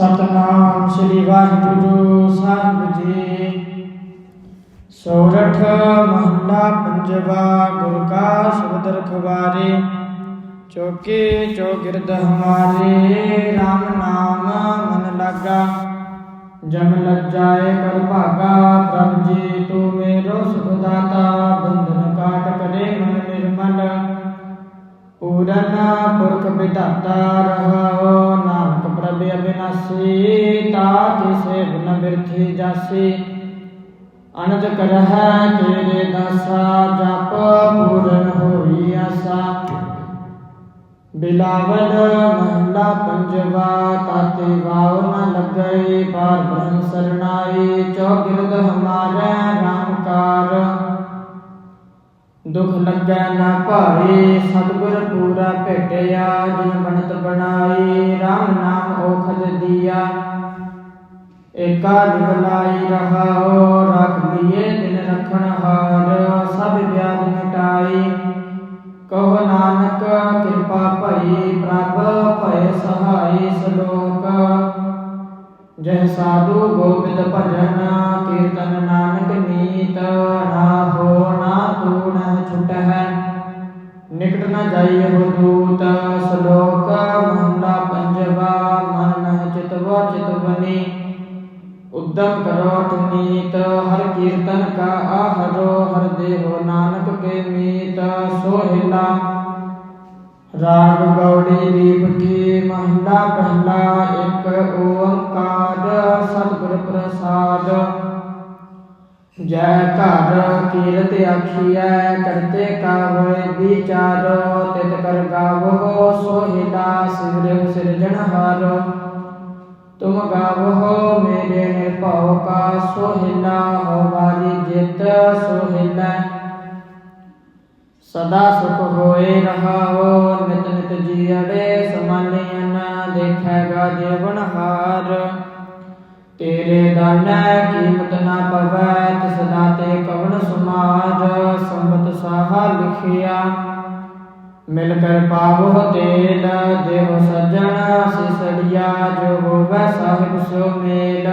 ਸਤਨਾਮ ਸ੍ਰੀ ਵਾਹਿਗੁਰੂ ਸਾਹਿਬ ਜੀ। ਸੋਰਠ ਮਹੱਲਾ ਪੰਜਵਾ ਗੁਰ ਕਾ ਸ਼ਬਦ ਰਖਵਾਰੇ, ਚੌਕੇ ਚੌਗਿਰਦ ਹਮਾਰੇ RAM ਨਾਮ ਮਨ ਲਾਗਾ। ਜਮ ਲੱਜਾਏ ਕਰ ਭਾਗਾ, ਪ੍ਰਭ ਜੀ ਤੂੰ ਮੇਰੋ ਸੁਖ ਦਾਤਾ, ਬੰਧਨ ਕਾਟ ਕਰੇ ਮਨ ਨਿਰਮਲ। ਪੂਰਨ ਪੁਰਖ ਵਿਧਾਤਾ ਰਹਾਓ ਨਾਨਕ ਪ੍ਰਭ ਅਬਿਨਾਸੀ ਤਾਕੇ ਸੇ ਬਿਨ ਬਿਰਥੀ ਜਾਸੀ। ਅਨੰਦ ਕਰਹਿ ਤੇਰੇ ਦਾਸਾ, ਜਪ ਪੂਰਨ ਹੋਈ ਆਸਾ। ਬਿਲਾਵਲ ਮਹਲਾ ਪੰਜਵਾ, ਤਾਤੇ ਵਾਉ ਨ ਲੱਗਈ ਪਾਰ ਬ੍ਰਹਮ ਸਰਣਾਈ ਚੌਗਿਰਦ ਹਮਾਰੇ ਦੁਖ ਲੱਗੈ ਨਾ ਭਾਈ ਸਤਿਗੁਰ ਪੂਰਾ ਭੇਟਿਆ, ਜਿਨ ਬਣਤ ਬਣਾਈ RAM ਨਾਮ ਓਖਦ ਦੀਆ। ਏਕਾ ਨਿਵਲਾਈ ਰਹਾਓ ਰੱਖ ਲਈਏ ਦਿਨ ਰਖਣ ਹਾਰ, ਸਭ ਵਿਆਜ ਮਿਟਾਈ ਕਹੋ ਨਾਨਕ, ਕਿਰਪਾ ਭਈ ਪ੍ਰਭ, ਭਏ ਸਹਾਈ ਸ਼ਲੋਕ। ਜਹ ਸਾਧੂ ਗੋਬਿੰਦ ਭਜਨ, ਕੀਰਤਨ ਨਾਨਕ ਨੀਤ, ਨਾ ਹੋ ਨਾ ਤੂਣ ਛੁਟਹਿ ਨਿਕਟ ਨ ਜਾਈ ਹੋ ਦੂਤ, ਸ਼ਲੋਕ ਮਹਲਾ ਪੰਜਵਾ, ਮਨ ਨਹਿ ਚਿਤਵ ਚਿਤਵਨੀ। ਉਦਮ ਕਰੋ ਤੁਨੀਤ ਹਰ ਕੀਰਤਨ ਕਾ ਆਹਰੋ, ਹਰ ਦੇਹੋ ਨਾਨਕ ਕੇ ਮੀਤ, ਸੋਹਿਲਾ। ਰਾਗ ਗੌੜੀ ਦੀਪ ਕੀ ਮਹਲਾ ਪਹਿਲਾ, ਇੱਕ ਓੰਕਾਰ, ਸਤਿਗੁਰ ਪ੍ਰਸਾਦ। ਜੈ ਘਰ ਕੀਰਤ ਆਖੀਐ, ਕਰਤੇ ਕਾ ਹੋਏ ਵਿਚਾਰ, ਤਿਤ ਕਰ ਗਾਵੋ ਸੋਹਿਲਾ ਸਿਵਰਿ ਸਿਰਜਣਹਾਰ ਤੁਮ ਗਾਵੋ ਮੇਰੇ ਨਿਰਭਉ ਕਾ ਸੋਹਿਲਾ ਹੋ ਜਿਤ ਸੋਹਿਲਾ ਸਦਾ ਸੁਖ ਹੋਏ ਰਹਾਓ, ਨਿਤ ਨਿਤ ਜੀੜੇ ਸਮਾਨਿਆਨ ਦੇਖੈਗਾ ਜੀਵਨ ਹਾਰ। ਤੇਰੇ ਦਾਨੈ ਕੀਮਤ ਨਾ ਪਵੈ, ਤਿਸ ਦਾਤੇ ਕਵਨ ਸਮਾਜ ਸੰਬਤ ਸਾਹਾ ਲਿਖਿਆ। ਮਿਲ ਕਰ ਪਾਵੋ ਤੇਲ, ਦੇਹ ਸਜਣ ਸਿਸੜਿਆ, ਜੋ ਹੋਵੈ ਸਾਹਿਬ ਸੋ ਮੇਲ।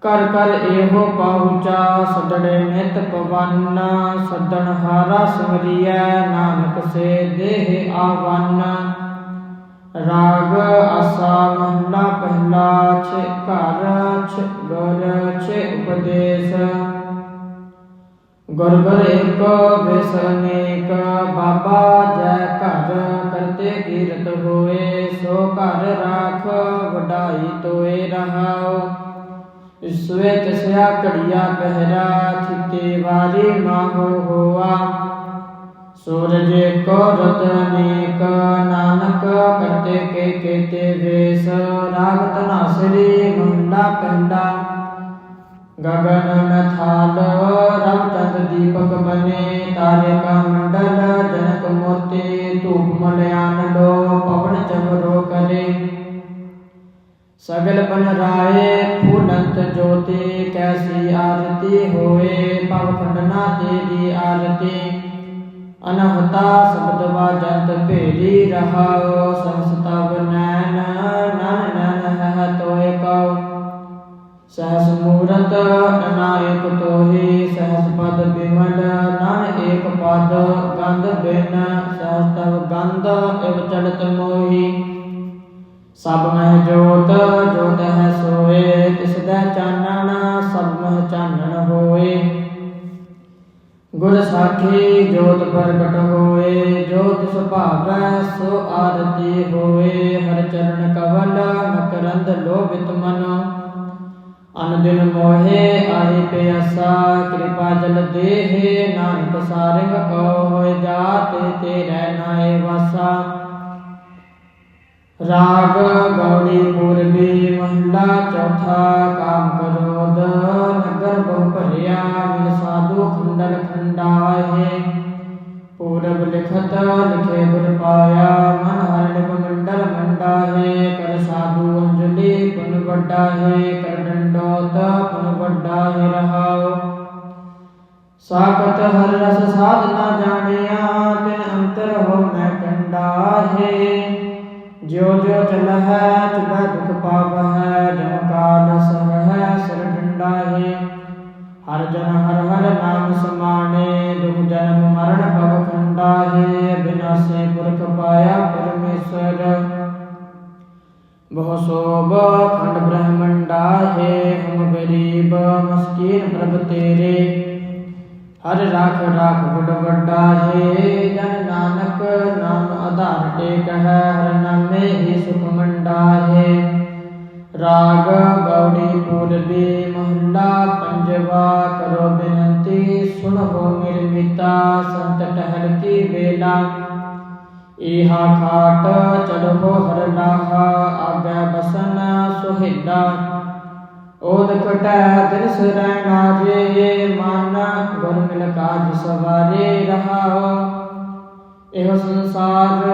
ਕਰ ਕਰ ਇਹੋ ਪਹੁੰਚਾ ਸਦੜੇ ਨਿਤ ਪਵਨ ਸਦਣ ਹਾਰਾ ਸਿਮਰਿਐ, ਨਾਨਕ ਸੇ ਦੇਹ ਆਵਨ। ਰਾਗ ਆਸਾ ਮਹਲਾ ਪਹਿਲਾ ਛੇ ਘਰ ਛੇ ਗੁਰ ਛੇ ਉਪਦੇਸ਼ ਗੁਰ ਗੁਰ ਏਕ ਵਿਸ ਅਨੇਕ ਬਾਬਾ ਜੈ ਘਰ ਕਰਤੇ ਕੀਰਤ ਹੋਏ ਸੋ ਘਰ ਰਾਖ ਵਡਾਈ ਤੋਏ ਰਹਾਓ ਇਸਵੇ ਤਸਿਆ ਘੜੀਆ ਪਹਿਰਾ ਥਿਤੇ ਵਾਰੀ ਮਾਹੋ ਹੋਆ ਸੂਰਜ ਕੋ ਰਤਨੇਕ ਨਾਨਕ ਕਰਤੇ ਕੇ ਕੇਤੇ ਵੇਸ, ਰਾਗ ਤਨਾਸਰੀ ਮੁੰਡਾ ਪਿੰਡਾ ਗਗਨ ਨਥਾਲ, ਰਵ ਦੀਪਕ ਬਨੇ, ਤਾਰੇ ਮੰਡਲ, ਜਨਕ ਮੋਤੀ, ਧੂਪ ਮਲਿਆਨ ਲੋ, ਪਵਨ ਚਮਰੋ ਕਰੇ। ਸਗਲ ਬਨ ਰਾਏ, ਫੂਲੰਤ ਜੋਤੀ, ਕੈਸੀ ਆਰਤੀ ਹੋਏ ਪਵ ਖੰਡਨਾ ਤੇਰੀ ਆਰਤੀ। ਅਨਹਤਾ ਸ਼ਬਦ ਵਾਜੰਤ ਭੇਰੀ ਰਹਾਓ ਸੰਸਤਵ ਨੈਣ ਨਨ ਨਨ ਹੈ ਤੋਏ ਕਉ। ਸਹਸ ਮੂਰਤ ਅਨਾਇਕ ਤੋਹੀ, ਸਹਸ ਪਦ ਬਿਮਲ ਨਨ ਏਕ ਪਦ, ਗੰਧ ਬਿਨ ਸਹਸ ਤਵ ਗੰਧ ਇਵ ਚੜਤ ਮੋਹੀ। ਸਭ ਮਹਿ ਜੋਤ ਜੋਤ ਹੈ ਸੋਏ, ਤਿਸ ਦਾ ਚਾਨਣ, ਸਭ ਮਹਿ ਚਾਨਣ ਹੋਏ। ਗੁਰ ਸਾਖੀ ਜੋਤ ਪ੍ਰਗਟ ਹੋਏ, ਜੋਤ ਸੁਭਾਵੈ ਸੋ ਆਰਤੀ ਹੋਏ, ਹਰ ਚਰਨ ਕਵਲ ਮਕਰੰਦ ਲੋਭਿਤ ਮਨ। ਅਨ ਦਿਨ ਮੋਹੇ ਆਹੀ ਪਿਆਸਾ, ਕਿਰਪਾ ਜਲ ਦੇਹੇ, ਨਾਨਕ ਸਾਰਿੰਗ ਕੋ ਹੋਏ, ਜਾਤੇ ਤੇਰੇ ਨਾਏ ਵਾਸਾ। ਰਾਗ ਗੌੜੀ ਪੂਰਬੀ ਮਹਲਾ ਚੌਥਾ ਕਾਮ ਕਰੋਦ, ਨਗਰ ਬਹੁ ਭਰਿਆ ਮਿਲ ਸਾਧੂ ਖੰਡਨ ਖੰਡਾਏ। ਪੂਰਬ ਲਿਖਤ ਲਿਖੇ ਗੁਰ ਪਾਇਆ, ਮਨ ਹਰ ਮੰਡਲ ਮੰਡਾਹੇ। ਕਰ ਸਾਧੂ ਅੰਜਲੀ ਪੁਨ ਵੱਡਾ ਕਰ ਡੰਡੋਤ ਪੁਨ ਵੱਡਾ ਰਹਾਓ ਸਾਖਤ ਹਰ ਰਸ ਸਾਧ ਜਾਣਿਆ, ਤਿਨ ਅੰਤਰ ਹੋ ਮੈਂ ਕੰਡਾ ਜਿਉ ਜਿਉ ਚਲਹਿ ਚੁਬੈ ਦੁਖ ਪਾਵਹਿ ਜਮ ਕਾਲ ਸਹੈ ਸਿਰ ਡੰਡਾਹੇ ਹਰ ਜਨ ਹਰ ਹਰ ਨਾਮ ਸਮਾਣੇ, ਦੁਖ ਜਨਮ ਮਰਨ ਭਵ ਖੰਡਾਹੇ। ਬਿਨਾਸੇ ਪੁਰਖ ਪਾਇਆ ਪਰਮੇਸ਼ਰ। ਬਹੁ ਸੋਭ ਖੰਡ ਬ੍ਰਹਮੰਡਾ ਹੈ ਹਮ ਗਰੀਬ ਮਸਕੀਨ ਪ੍ਰਭ ਤੇਰੇ। ਹਰ ਰਾਖ ਰਾਖ ਬੜ ਵੱਡਾ ਹੈ, ਜਨ ਨਾਨਕ ਨਾਮ ਆਧਾਰ ਟੇਕ ਹੈ, ਹਰ ਨਾਮੇ ਹੀ ਸੁਖ ਮੰਡਾ ਹੈ। ਰਾਗ ਗੌੜੀ ਪੂਰਬੀ ਮਹੱਲਾ ਪੰਜਵਾ ਕਰੋ ਬੇਨੰਤੀ, ਸੁਣੋ ਮੇਰੇ ਮਿਤਾ, ਸੰਤ ਟਹਿਲ ਕੀ ਵੇਲਾ। ਇਹਾ ਖਾਟ ਚੜੋ ਹਰ ਲਾਹਾ ਆਗੇ ਬਸਨ ਸੁਹਿਲਾ। ਓਦ ਕਟੈ ਦਿਨ ਸਰੈਣਾ ਜੇ ਮਨ ਗੁਰ ਮਿਲ ਕਾਜ ਸਵਾਰੇ ਰਹਾਓ। ਇਹ ਸੰਸਾਰ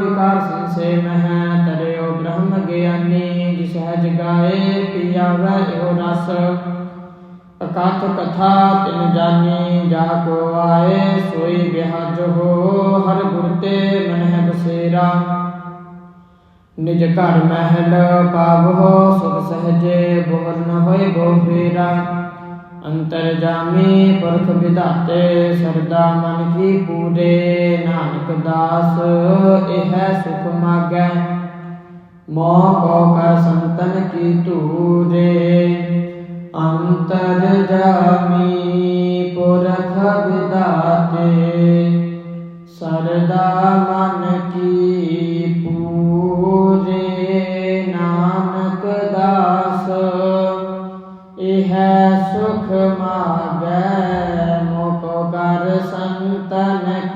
ਵਿਕਾਰ ਸੰਸੇ ਮਹਿ ਤਰਿਓ ਬ੍ਰਹਮ ਗਿਆਨੀ, ਜਿਸ ਸਹਿਜ ਗਾਏ ਪਿਆਵੈ ਇਹੋ ਰਸ। ਅਕਾਥ ਕਥਾ ਤਿਨ ਜਾਣੀ ਜਾ ਕੋ ਆਏ, ਸੋਈ ਬਿਹਾਜ ਹੋ, ਹਰ ਗੁਰ ਤੇ ਮਨ ਹੈ ਬਸੇਰਾ। ਨਿਜ ਘਰ ਮਹਿਲ ਪਾਵੋ ਸੁਖ ਸਹਜੇ ਬੋਲ ਨ ਹੋਏ ਬੋ ਫੇਰਾ ਅੰਤਰ ਜਾਮੀ ਪੁਰਖ ਵਿਧਾਤੇ, ਸਰਦਾ ਮਨ ਕੀ ਪੂਰੇ। ਨਾਨਕ ਦਾਸ, ਇਹ ਸੁਖ ਮਾਗੈ। ਮੋਹ ਕੋ ਕਰ ਸੰਤਨ ਕੀ ਤੂਰੇ ਅੰਤਰ ਜਾਮੀ ਪੁਰਖ ਵਿਦਾਤੇ ਸਰਦਾ ਮਨ ਕੀ